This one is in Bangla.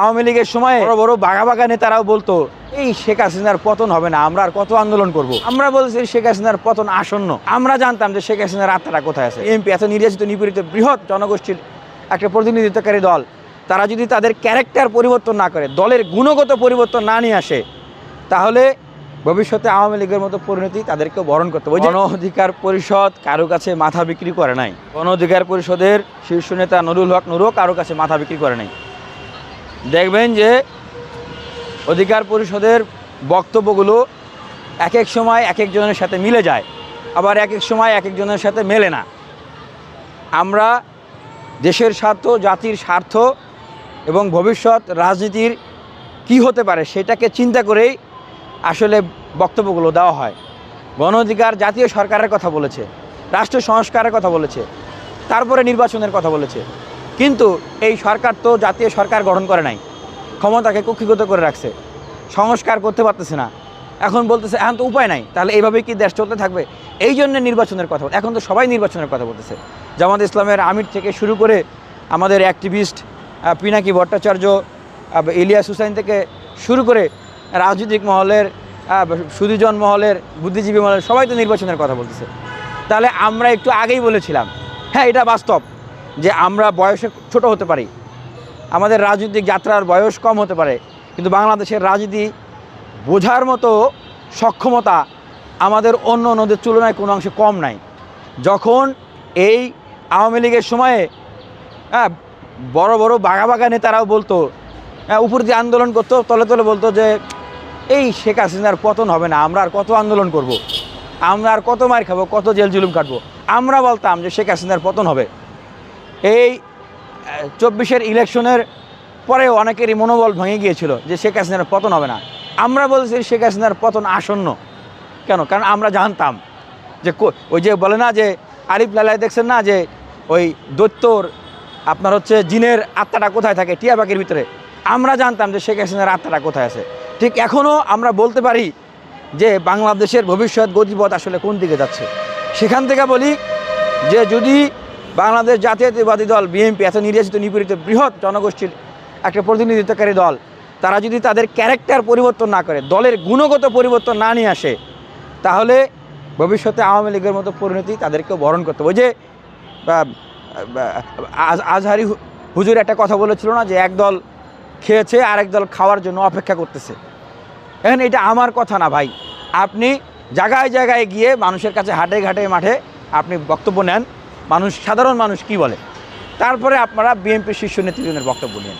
আওয়ামী লীগের সময় বড় বড় বাঘা বাঘা নেতারাও বলতো, এই শেখ হাসিনার পতন হবে না, আমরা আর কত আন্দোলন করব? আমরা বলছি শেখ হাসিনার পতন আসন্ন। আমরা জানতাম যে শেখ হাসিনার আত্মাটা কোথায় আছে। এমপি এত নির্যাতিত, নিপীড়িত, বৃহৎ জনগোষ্ঠীর একটা প্রতিনিধিত্বকারী দল, তারা যদি তাদের ক্যারেক্টার পরিবর্তন না করে, দলের গুণগত পরিবর্তন না নিয়ে আসে, তাহলে ভবিষ্যতে আওয়ামী লীগের মতো পরিণতি তাদেরকে বরণ করতে হবে। গণ অধিকার পরিষদ কারও কাছে মাথা বিক্রি করে নাই। গণ অধিকার পরিষদের শীর্ষ নেতা নুরুল হক নুরও কারও কাছে মাথা বিক্রি করে নাই। দেখবেন যে অধিকার পরিষদের বক্তব্যগুলো এক এক সময় এক একজনের সাথে মিলে যায়, আবার এক এক সময় এক একজনের সাথে মেলে না। আমরা দেশের স্বার্থ, জাতির স্বার্থ এবং ভবিষ্যৎ, রাজনীতির কি হতে পারে সেটাকে চিন্তা করেই আসলে বক্তব্যগুলো দেওয়া হয়। গণ অধিকার জাতীয় সরকারের কথা বলেছে, রাষ্ট্র সংস্কারের কথা বলেছে, তারপরে নির্বাচনের কথা বলেছে। কিন্তু এই সরকার তো জাতীয় সরকার গঠন করে নাই। ক্ষমতাকে কক্ষিগত করে রাখছে। সংস্কার করতে পারতেছে না। এখন বলতেছে, এখন তো উপায় নাই। তাহলে এইভাবে কি দেশ চলতে থাকবে? এই জন্য নির্বাচনের কথা এখন তো সবাই নির্বাচনের কথা বলতেছে। জামাত ইসলামের আমির থেকে শুরু করে আমাদের অ্যাক্টিভিস্ট পিনাকি ভট্টাচার্য ইলিয়াস হুসাইন থেকে শুরু করে রাজনৈতিক মহলের সুদীজন মহলের, বুদ্ধিজীবী মহলের সবাই তো নির্বাচনের কথা বলতেছে। তাহলে আমরা একটু আগেই বলেছিলাম। হ্যাঁ এটা বাস্তব। যে আমরা বয়সে ছোট হতে পারি। আমাদের রাজনৈতিক যাত্রার বয়স কম হতে পারে কিন্তু বাংলাদেশের রাজনীতি বোঝার মতো সক্ষমতা আমাদের অন্য অন্যদের তুলনায় কোনো অংশে কম নাই। যখন এই আওয়ামী লীগের সময়ে হ্যাঁ বড় বড় বাঘা বাঘা নেতারাও বলতো হ্যাঁ, উপর দিয়ে আন্দোলন করতো তলে তলে বলতো যে এই শেখ হাসিনার পতন হবে না আমরা আর কত আন্দোলন করব। আমরা আর কত মার খাব কত জেল জুলুম কাটবো? আমরা বলতাম যে শেখ হাসিনার পতন হবে। এই চব্বিশের ইলেকশনের পরেও অনেকেরই মনোবল ভেঙে গিয়েছিল যে শেখ হাসিনার পতন হবে না। আমরা বলছি শেখ হাসিনার পতন আসন্ন। কেন? কারণ আমরা জানতাম যে ওই যে বলে না যে আরিফ লালাই দেখছেন না যে ওই দৈত্যর আপনার হচ্ছে জিনের আত্মাটা কোথায় থাকে? টিয়া পাখির ভিতরে। আমরা জানতাম যে শেখ হাসিনার আত্মাটা কোথায় আছে। ঠিক এখনও আমরা বলতে পারি যে বাংলাদেশের ভবিষ্যৎ গতিপথ আসলে কোন দিকে যাচ্ছে। সেখান থেকে বলি যে যদি বাংলাদেশ জাতীয়তাবাদী দল, বিএনপি, এত নির্যাতিত, নিপীড়িত, বৃহৎ জনগোষ্ঠীর একটা প্রতিনিধিত্বকারী দল, তারা যদি তাদের ক্যারেক্টার পরিবর্তন না করে, দলের গুণগত পরিবর্তন না নিয়ে আসে, তাহলে ভবিষ্যতে আওয়ামী লীগের মতো পরিণতি তাদেরকেও বরণ করতে হবে। যে আজহারি হুজুর একটা কথা বলেছিল না যে, এক দল খেয়েছে, আরেক দল খাওয়ার জন্য অপেক্ষা করতেছে। এখন এটা আমার কথা না ভাই। আপনি জায়গায় জায়গায় গিয়ে মানুষের কাছে হাটে ঘাটে মাঠে আপনি বক্তব্য নেন মানুষ সাধারণ মানুষ কি বলে? তারপরে আপনারা বিএনপির শীর্ষ নেতৃত্বের বক্তব্য নেন।